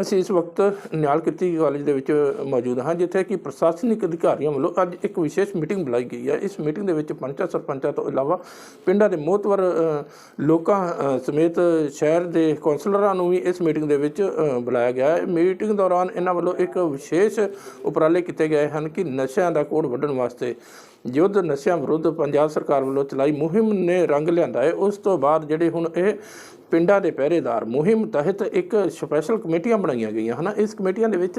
ਅਸੀਂ ਇਸ ਵਕਤ ਨਿਹਾਲ ਕਿਰਤੀ ਕਾਲਜ ਦੇ ਵਿੱਚ ਮੌਜੂਦ ਹਾਂ, ਜਿੱਥੇ ਕਿ ਪ੍ਰਸ਼ਾਸਨਿਕ ਅਧਿਕਾਰੀਆਂ ਵੱਲੋਂ ਅੱਜ ਇੱਕ ਵਿਸ਼ੇਸ਼ ਮੀਟਿੰਗ ਬੁਲਾਈ ਗਈ ਹੈ। ਇਸ ਮੀਟਿੰਗ ਦੇ ਵਿੱਚ ਪੰਚਾਂ, ਸਰਪੰਚਾਂ ਤੋਂ ਇਲਾਵਾ ਪਿੰਡਾਂ ਦੇ ਮੋਤਵਰ ਲੋਕਾਂ ਸਮੇਤ ਸ਼ਹਿਰ ਦੇ ਕੌਂਸਲਰਾਂ ਨੂੰ ਵੀ ਇਸ ਮੀਟਿੰਗ ਦੇ ਵਿੱਚ ਬੁਲਾਇਆ ਗਿਆ ਹੈ। ਮੀਟਿੰਗ ਦੌਰਾਨ ਇਹਨਾਂ ਵੱਲੋਂ ਇੱਕ ਵਿਸ਼ੇਸ਼ ਉਪਰਾਲੇ ਕੀਤੇ ਗਏ ਹਨ ਕਿ ਨਸ਼ਿਆਂ ਦਾ ਕੋੜ ਵੱਢਣ ਵਾਸਤੇ ਯੁੱਧ ਨਸ਼ਿਆਂ ਵਿਰੁੱਧ ਪੰਜਾਬ ਸਰਕਾਰ ਵੱਲੋਂ ਚਲਾਈ ਮੁਹਿੰਮ ਨੇ ਰੰਗ ਲਿਆਂਦਾ ਹੈ। ਉਸ ਤੋਂ ਬਾਅਦ ਜਿਹੜੇ ਹੁਣ ਇਹ ਪਿੰਡਾਂ ਦੇ ਪਹਿਰੇਦਾਰ ਮੁਹਿੰਮ ਤਹਿਤ ਇੱਕ ਸਪੈਸ਼ਲ ਕਮੇਟੀਆਂ ਬਣਾਈਆਂ ਗਈਆਂ ਹਨ। ਇਸ ਕਮੇਟੀਆਂ ਦੇ ਵਿੱਚ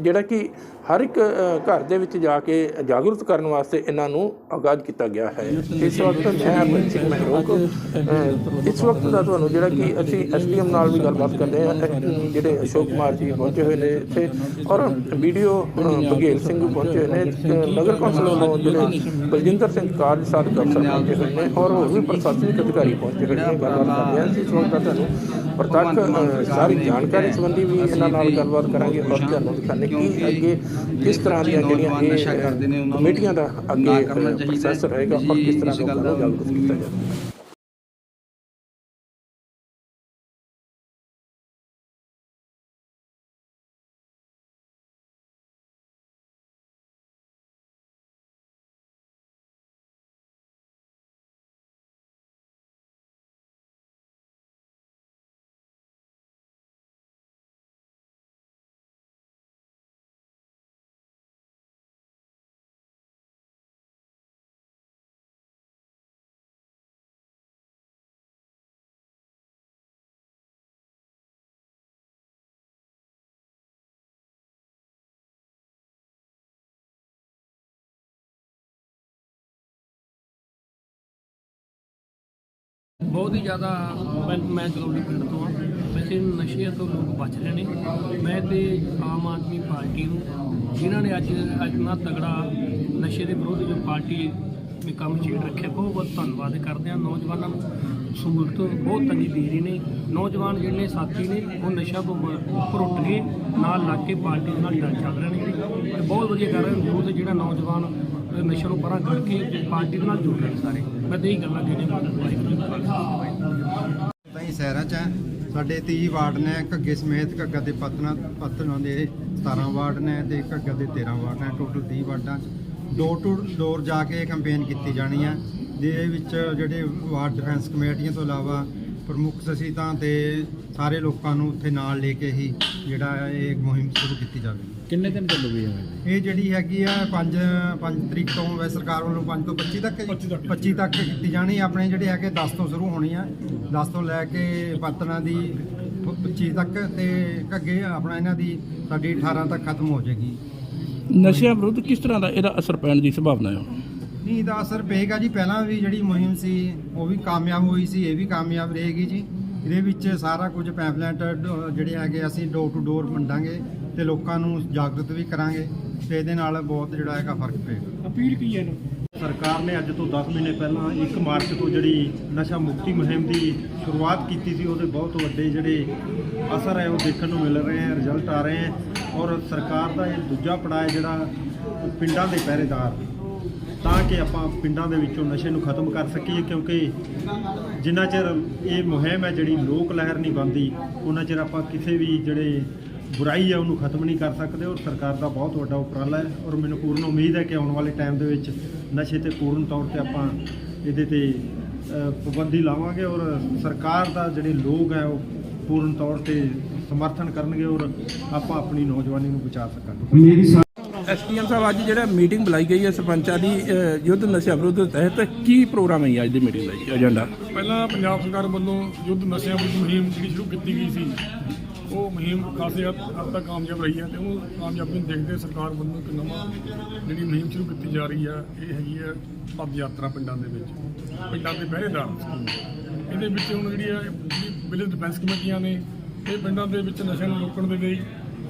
ਜਿਹੜਾ ਕਿ ਹਰ ਇੱਕ ਘਰ ਦੇ ਵਿੱਚ ਜਾ ਕੇ ਜਾਗਰੂਕ ਕਰਨ ਵਾਸਤੇ ਇਹਨਾਂ ਨੂੰ ਆਗਾਜ਼ ਕੀਤਾ ਗਿਆ ਹੈ। ਇਸ ਵਕਤ ਮੈਂ ਅਮਨ ਸਿੰਘ ਮਹਿਰੋਕ ਇਸ ਵਕਤ ਦਾ ਤੁਹਾਨੂੰ ਜਿਹੜਾ ਕਿ ਅਸੀਂ ਐਸਡੀਐਮ ਨਾਲ ਵੀ ਗੱਲਬਾਤ ਕਰਦੇ ਹਾਂ ਅ, ਜਿਹੜੇ ਅਸ਼ੋਕ ਕੁਮਾਰ ਜੀ ਪਹੁੰਚੇ ਹੋਏ ਨੇ ਇੱਥੇ ਔਰ ਵੀਡੀਓ ਬਗੇਲ ਸਿੰਘ ਪਹੁੰਚੇ ਹੋਏ ਨੇ ਨਗਰ ਕੌਂਸਲ ਵੱਲੋਂ ਜਿਹੜੇ ਬਲਜਿੰਦਰ ਸਿੰਘ ਕਾਰਜ ਸਾਧਕ ਅਫਸਰ ਪਹੁੰਚੇ ਹੋਏ ਨੇ ਔਰ ਹੋਰ ਵੀ ਪ੍ਰਸ਼ਾਸਨਿਕ ਅਧਿਕਾਰੀ ਪਹੁੰਚੇ ਹੋਏ ਨੇ ਗੱਲਬਾਤ ਕਰਦੇ ਹਾਂ। ਇਸ ਵਕਤ ਦਾ ਤੁਹਾਨੂੰ ਪ੍ਰਤੱਖ ਸਾਰੀ ਜਾਣਕਾਰੀ ਸੰਬੰਧੀ ਵੀ ਇਹਨਾਂ ਨਾਲ ਗੱਲਬਾਤ ਕਰਾਂਗੇ ਔਰ ਤੁਹਾਨੂੰ ਦਿਖਾਣੇ ਕਿ ਅੱਗੇ ਕਿਸ ਤਰ੍ਹਾਂ ਦੀਆਂ ਜਿਹੜੀਆਂ ਇਹ ਨਸ਼ਾ ਕਰਦੇ ਨੇ ਉਹਨਾਂ ਨੂੰ ਕਮੇਟੀਆਂ ਦਾ ਅੱਗੇ ਨਾ ਕਰਨਾ ਚਾਹੀਦਾ ਹੈ। ਪ੍ਰੋਸੈਸ ਰਹੇਗਾ ਔਰ ਕਿਸ ਤਰ੍ਹਾਂ ਨੂੰ ਜਾਗਰੂਕ ਕੀਤਾ ਜਾਵੇਗਾ ਬਹੁਤ ਹੀ ਜ਼ਿਆਦਾ, ਮੈਂ ਮੈਂ ਗਲੌਲੀ ਪਿੰਡ ਤੋਂ ਆ ਵੈਸੇ ਨਸ਼ੇ ਤੋਂ ਲੋਕ ਬਚ ਰਹੇ ਨੇ। ਮੈਂ ਤੇ ਆਮ ਆਦਮੀ ਪਾਰਟੀ ਨੂੰ, ਜਿਨ੍ਹਾਂ ਨੇ ਅੱਜ ਅੱਜ ਨਾ ਤਗੜਾ ਨਸ਼ੇ ਦੇ ਵਿਰੁੱਧ ਜੋ ਪਾਰਟੀ ਨੇ ਕੰਮ ਛੇੜ ਰੱਖਿਆ ਬਹੁਤ ਬਹੁਤ ਧੰਨਵਾਦ ਕਰਦੇ ਹਾਂ ਨੌਜਵਾਨਾਂ ਨੂੰ। ਸਹੂਲਤ ਬਹੁਤ ਤੰਗੀ ਦੇ ਰਹੇ ਨੇ। ਨੌਜਵਾਨ ਜਿਹੜੇ ਨੇ, ਸਾਥੀ ਨੇ, ਉਹ ਨਸ਼ਾ ਤੋਂ ਉੱਪਰ ਉੱਠ ਕੇ ਨਾਲ ਲੱਗ ਕੇ ਪਾਰਟੀ ਦੇ ਨਾਲ ਚੱਲ ਰਹੇ ਨੇ। ਤੇ ਬਹੁਤ ਵਧੀਆ ਕਰ ਰਹੇ ਨੇ ਬਹੁਤ ਜਿਹੜਾ ਨੌਜਵਾਨ ਨਸ਼ੇ ਨੂੰ ਪਰਾਂ ਕਰਕੇ ਪਾਰਟੀ ਦੇ ਨਾਲ ਜੁੜ ਰਹੇ ਨੇ ਸਾਰੇ। ਮੈਂ ਤਾਂ ਇਹੀ ਗੱਲਾਂ ਜਿਹੜੀਆਂ ਮਾਰਨ ਵਾਹਿਗੁਰੂ ਜੀ ਸ਼ਹਿਰਾਂ 'ਚ ਹੈ। ਸਾਡੇ 30 ਵਾਰਡ ਨੇ ਘੱਗੇ ਸਮੇਤ ਘੱਗਾ ਦੇ ਪਤਨਾ, ਪਤਨਾਂ ਦੇ 17 ਵਾਰਡ ਨੇ ਤੇ ਘੱਗਾ ਦੇ 13 ਵਾਰਡ ਨੇ। ਟੋਟਲ 30 ਵਾਰਡਾਂ 'ਚ। ਡੋਰ ਟੂ ਡੋਰ ਜਾ ਕੇ ਕੈਂਪੇਨ ਕੀਤੀ ਜਾਣੀ ਹੈ। ਜਿਹਦੇ ਵਿੱਚ ਜਿਹੜੇ ਵਾਰਡ ਡਿਫੈਂਸ ਕਮੇਟੀਆਂ ਤੋਂ ਇਲਾਵਾ ਪ੍ਰਮੁੱਖ ਸਸੀਤਾਂ ਤੇ ਸਾਰੇ ਲੋਕਾਂ ਨੂੰ ਉੱਥੇ ਨਾਲ ਲੈ ਕੇ ਹੀ ਜਿਹੜਾ ਇਹ ਮੁਹਿੰਮ ਸ਼ੁਰੂ ਕੀਤੀ ਜਾਵੇਗੀ। ਕਿੰਨੇ ਦਿਨ ਚੱਲੂਗੀ ਇਹ ਇਹ ਜਿਹੜੀ ਹੈਗੀ ਆ 5 5 ਤਰੀਕ ਤੋਂ ਵੈ ਸਰਕਾਰ ਵੱਲੋਂ 5 ਤੋਂ 25 ਤੱਕ ਹੈ ਜੀ? 25 ਤੱਕ ਕੀਤੀ ਜਾਣੀ। ਆਪਣੇ ਜਿਹੜੇ ਹੈਗੇ 10 ਤੋਂ ਸ਼ੁਰੂ ਹੋਣੀ ਆ। 10 ਤੋਂ ਲੈ ਕੇ ਪਤਨਾ ਦੀ 25 ਤੱਕ ਤੇ ਅੱਗੇ ਆਪਣਾ ਇਹਨਾਂ ਦੀ ਸਾਡੀ 18 ਤੱਕ ਖਤਮ ਹੋ ਜਾਏਗੀ। ਨਸ਼ਿਆਂ ਵਿਰੁੱਧ ਕਿਸ ਤਰ੍ਹਾਂ ਦਾ ਇਹਦਾ ਅਸਰ ਪੈਣ ਦੀ ਸੰਭਾਵਨਾ ਹੈ? ਨਹੀਂ ਇਹਦਾ ਅਸਰ ਪਏਗਾ ਜੀ? ਪਹਿਲਾਂ ਵੀ ਜਿਹੜੀ ਮੁਹਿੰਮ ਸੀ ਉਹ ਵੀ ਕਾਮਯਾਬ ਹੋਈ ਸੀ ਇਹ ਵੀ ਕਾਮਯਾਬ ਰਹੇਗੀ ਜੀ। ਇਹਦੇ ਵਿੱਚ ਸਾਰਾ ਕੁਝ ਪੈਂਫਲੈਟ ਜਿਹੜੇ ਹੈਗੇ ਅਸੀਂ ਡੋਰ ਟੂ ਡੋਰ ਵੰਡਾਂਗੇ ਤੇ ਲੋਕਾਂ ਨੂੰ ਜਾਗਰੂਕ ਵੀ ਕਰਾਂਗੇ ਤੇ ਇਹਦੇ ਨਾਲ ਬਹੁਤ ਜਿਹੜਾ ਹੈਗਾ ਫ਼ਰਕ ਪਏਗਾ। ਅਪੀਲ ਕੀ ਹੈ ਇਹਨੂੰ? ਸਰਕਾਰ ਨੇ ਅੱਜ ਤੋਂ 10 ਮਹੀਨੇ ਪਹਿਲਾਂ 1 ਮਾਰਚ ਤੋਂ ਜਿਹੜੀ ਨਸ਼ਾ ਮੁਕਤੀ ਮੁਹਿੰਮ ਦੀ ਸ਼ੁਰੂਆਤ ਕੀਤੀ ਸੀ ਉਹਦੇ ਬਹੁਤ ਵੱਡੇ ਜਿਹੜੇ ਅਸਰ ਹੈ ਉਹ ਦੇਖਣ ਨੂੰ ਮਿਲ ਰਹੇ ਹੈ ਰਿਜ਼ਲਟ ਆ ਰਹੇ ਹੈ ਔਰ ਸਰਕਾਰ ਦਾ ਇਹ ਦੂਜਾ ਪੜਾਅ ਹੈ ਜਿਹੜਾ ਪਿੰਡਾਂ ਦੇ ਪਹਿਰੇਦਾਰ ਤਾਂ ਕਿ ਆਪਾਂ ਪਿੰਡਾਂ ਦੇ ਵਿੱਚੋਂ ਨਸ਼ੇ ਨੂੰ ਖਤਮ ਕਰ ਸਕੀਏ, ਕਿਉਂਕਿ ਜਿੰਨਾ ਚਿਰ ਇਹ ਮੁਹਿੰਮ ਹੈ ਜਿਹੜੀ ਲੋਕ ਲਹਿਰ ਨਹੀਂ ਬਣਦੀ, ਉਹਨਾਂ ਚਿਰ ਆਪਾਂ ਕਿਸੇ ਵੀ ਜਿਹੜੇ ਬੁਰਾਈ ਹੈ ਉਹਨੂੰ ਖਤਮ ਨਹੀਂ ਕਰ ਸਕਦੇ ਔਰ ਸਰਕਾਰ ਦਾ ਬਹੁਤ ਵੱਡਾ ਉਪਰਾਲਾ ਹੈ ਔਰ ਮੈਨੂੰ ਪੂਰਨ ਉਮੀਦ ਹੈ ਕਿ ਆਉਣ ਵਾਲੇ ਟਾਈਮ ਦੇ ਵਿੱਚ ਨਸ਼ੇ ਤੇ ਪੂਰਨ ਤੌਰ ਤੇ ਆਪਾਂ ਇਹਦੇ ਤੇ ਪਾਬੰਦੀ ਲਾਵਾਂਗੇ ਔਰ ਸਰਕਾਰ ਦਾ ਜਿਹੜੇ ਲੋਕ ਹੈ ਉਹ ਪੂਰਨ ਤੌਰ ਤੇ ਸਮਰਥਨ ਕਰਨਗੇ ਔਰ ਆਪਾਂ ਆਪਣੀ ਨੌਜਵਾਨੀ ਨੂੰ ਬਚਾ ਸਕਾਂਗੇ। ਐਸਪੀਐਮ ਸਾਹਿਬ ਅੱਜ ਜਿਹੜਾ ਮੀਟਿੰਗ ਬੁਲਾਈ ਗਈ ਹੈ ਸਰਪੰਚਾਂ ਦੀ ਅ, ਯੁੱਧ ਨਸ਼ਿਆਂ ਵਿਰੁੱਧ ਤਹਿਤ ਕੀ ਪ੍ਰੋਗਰਾਮ ਹੈ ਜੀ ਅੱਜ ਦੀ ਮੀਟਿੰਗ ਦਾ ਜੀ ਏਜੰਡਾ? ਪਹਿਲਾਂ ਪੰਜਾਬ ਸਰਕਾਰ ਵੱਲੋਂ ਯੁੱਧ ਨਸ਼ਿਆਂ ਵਿਰੁੱਧ ਮੁਹਿੰਮ ਜਿਹੜੀ ਸ਼ੁਰੂ ਕੀਤੀ ਗਈ ਸੀ ਉਹ ਮੁਹਿੰਮ ਖਾਸੇ ਹੱਦ ਹੱਦ ਤੱਕ ਕਾਮਯਾਬ ਰਹੀ ਹੈ ਤੇ ਉਹ ਕਾਮਯਾਬੀ ਨੂੰ ਦੇਖਦੇ ਸਰਕਾਰ ਵੱਲੋਂ ਇੱਕ ਨਵਾਂ ਜਿਹੜੀ ਮੁਹਿੰਮ ਸ਼ੁਰੂ ਕੀਤੀ ਜਾ ਰਹੀ ਹੈ ਇਹ ਹੈਗੀ ਹੈ ਪਦ ਯਾਤਰਾ ਪਿੰਡਾਂ ਦੇ ਵਿੱਚ ਪਿੰਡਾਂ ਦੇ ਪਹਿਰੇਦਾਰ ਸਕੀਮ। ਇਹਦੇ ਵਿੱਚ ਹੁਣ ਜਿਹੜੀ ਹੈ ਵਿਲੇਜ ਡਿਫੈਂਸ ਕਮੇਟੀਆਂ ਨੇ ਇਹ ਪਿੰਡਾਂ ਦੇ ਵਿੱਚ ਨਸ਼ਿਆਂ ਨੂੰ ਰੋਕਣ ਦੇ ਲਈ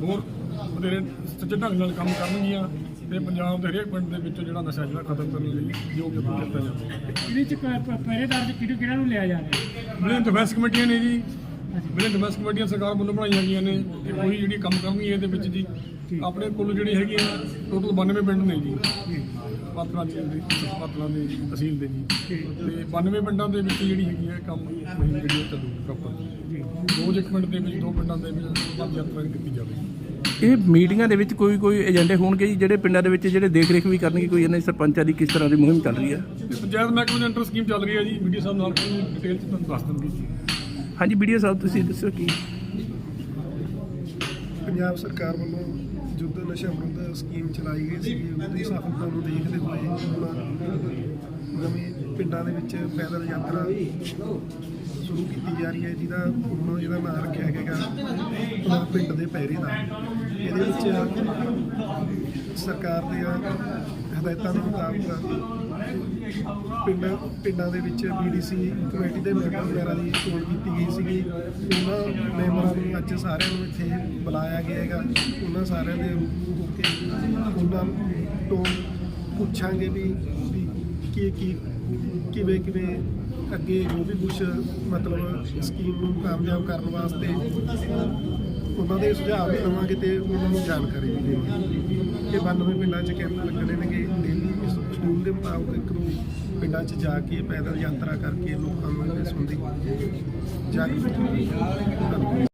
ਹੋਰ ਵਧੇਰੇ ਸੱਚੇ ਢੰਗ ਨਾਲ ਕੰਮ ਕਰਨਗੀਆਂ ਤੇ ਪੰਜਾਬ ਦੇ ਹਰੇਕ ਪਿੰਡ ਦੇ ਵਿੱਚੋਂ ਜਿਹੜਾ ਨਸ਼ਾ ਜਿਹੜਾ ਖਤਮ ਕਰਨ ਲਈ ਯੋਗ ਕੀਤਾ ਜਾਵੇ ਇਹਦੇ ਚ ਪਹਿਰੇਦਾਰ ਚ ਕਿਹੜੇ ਕਿਹੜਾ ਨੂੰ ਲਿਆ ਜਾ ਰਿਹਾ? ਵਿਲੇਜ ਡਿਫੈਂਸ ਕਮੇਟੀਆਂ ਨੇ ਜੀ। ਵਿਲੇਜ ਡਿਫੈਂਸ ਕਮੇਟੀਆਂ ਸਰਕਾਰ ਵੱਲੋਂ ਬਣਾਈਆਂ ਗਈਆਂ ਨੇ ਤੇ ਉਹੀ ਜਿਹੜੀ ਕੰਮ ਕਰਨਗੀਆਂ ਇਹਦੇ ਵਿੱਚ ਜੀ। ਆਪਣੇ ਕੋਲ ਜਿਹੜੀ ਹੈਗੀ ਆ ਟੋਟਲ 92 ਪਿੰਡ ਨੇ ਜੀ। ਪਾਤਲਾਂ ਦੀ ਪਾਤਲਾਂ ਦੇ ਤਹਿਸੀਲ ਦੇ ਜੀ। ਤੇ 92 ਪਿੰਡਾਂ ਦੇ ਵਿੱਚ ਜਿਹੜੀ ਹੈਗੀ ਆ ਕੰਮ ਜਿਹੜੀ ਚੱਲੂ ਪ੍ਰੋਪਰ ਜੀ ਰੋਜ਼ ਇੱਕ ਪਿੰਡ ਦੇ ਵਿੱਚ ਦੋ ਪਿੰਡਾਂ ਦੇ ਵਿੱਚ ਯਾਤਰਾ ਕੀਤੀ ਜਾਵੇਗੀ ਇਹ ਮੀਟਿੰਗਾਂ ਦੇ ਵਿੱਚ ਕੋਈ ਕੋਈ ਏਜੰਡੇ ਹੋਣਗੇ ਜੀ ਜਿਹੜੇ ਪਿੰਡਾਂ ਦੇ ਵਿੱਚ ਜਿਹੜੇ ਦੇਖ ਰੇਖ ਵੀ ਕਰਨਗੇ ਕੋਈ ਇਹਨਾਂ ਸਰਪੰਚਾਂ ਦੀ ਕਿਸ ਤਰ੍ਹਾਂ ਦੀ ਮੁਹਿੰਮ ਚੱਲ ਰਹੀ ਹੈ? ਇਹ ਪੰਚਾਇਤ ਮਹਿਕਮੇ ਦੀ ਅੰਡਰ ਸਕੀਮ ਚੱਲ ਰਹੀ ਹੈ ਜੀ ਵੀਡੀਓ ਸਾਹਿਬ ਨਾਲ ਡਿਟੇਲ ਚ ਤੁਹਾਨੂੰ ਦੱਸ ਦਿੰਦੇ ਜੀ। ਹਾਂਜੀ ਵੀਡੀਓ ਸਾਹਿਬ ਤੁਸੀਂ ਦੱਸੋ ਕੀ? ਪੰਜਾਬ ਸਰਕਾਰ ਵੱਲੋਂ ਯੁੱਧ ਨਸ਼ਾ ਵਿਰੁੱਧ ਸਕੀਮ ਚਲਾਈ ਗਈ ਸੀ ਉਹਦੀ ਸਫਲਤਾ ਨੂੰ ਦੇਖਦੇ ਹੋਏ ਹੁਣ ਨਵੇਂ ਪਿੰਡਾਂ ਦੇ ਵਿੱਚ ਪੈਦਲ ਯਾਤਰਾ ਸ਼ੁਰੂ ਕੀਤੀ ਜਾ ਰਹੀ ਹੈ, ਜਿਹਦਾ ਹੁਣ ਇਹਦਾ ਨਾਮ ਰੱਖਿਆ ਹੈਗਾ ਪਿੰਡ ਦੇ ਪਹਿਰੇ ਦਾ। ਇਹਦੇ ਵਿੱਚ ਸਰਕਾਰ ਦੇ ਹਦਾਇਤਾਂ ਦੇ ਮੁਤਾਬਕ ਪਿੰਡ, ਪਿੰਡਾਂ ਦੇ ਵਿੱਚ ਬੀਡੀਸੀ ਕਮੇਟੀ ਦੇ ਮੈਂਬਰ ਵਗੈਰਾ ਦੀ ਚੋਣ ਕੀਤੀ ਗਈ ਸੀਗੀ। ਉਹਨਾਂ ਮੈਂਬਰਾਂ ਨੂੰ ਅੱਜ ਸਾਰਿਆਂ ਨੂੰ ਇੱਥੇ ਬੁਲਾਇਆ ਗਿਆ ਹੈਗਾ। ਉਹਨਾਂ ਸਾਰਿਆਂ ਦੇ ਰੂਬਰੂ ਉਹਨਾਂ ਤੋਂ ਪੁੱਛਾਂਗੇ ਵੀ ਕੀ ਕੀ, ਕਿਵੇਂ ਕਿਵੇਂ ਅੱਗੇ ਜੋ ਵੀ ਕੁਝ ਮਤਲਬ ਸਕੀਮ ਨੂੰ ਕਾਮਯਾਬ ਕਰਨ ਵਾਸਤੇ ਉਹਨਾਂ ਦੇ ਸੁਝਾਅ ਵੀ ਲਵਾਂਗੇ ਤੇ ਉਹਨਾਂ ਨੂੰ ਜਾਣਕਾਰੀ ਵੀ ਦੇਵਾਂਗੇ। ਇਹ 92 ਪਿੰਡਾਂ 'ਚ ਕੈਂਪ ਲੱਗਣੇ ਨੇਗੇ। ਡੇਲੀ ਇਸ ਸ਼ਡਿਊਲ ਦੇ ਮੁਤਾਬਕ ਇੱਕ ਨੂੰ ਪਿੰਡਾਂ 'ਚ ਜਾ ਕੇ ਪੈਦਲ ਯਾਤਰਾ ਕਰਕੇ ਲੋਕਾਂ ਨੂੰ ਇਸ ਸੰਬੰਧੀ ਜਾਗਰੂਕ ਕਰਨਾ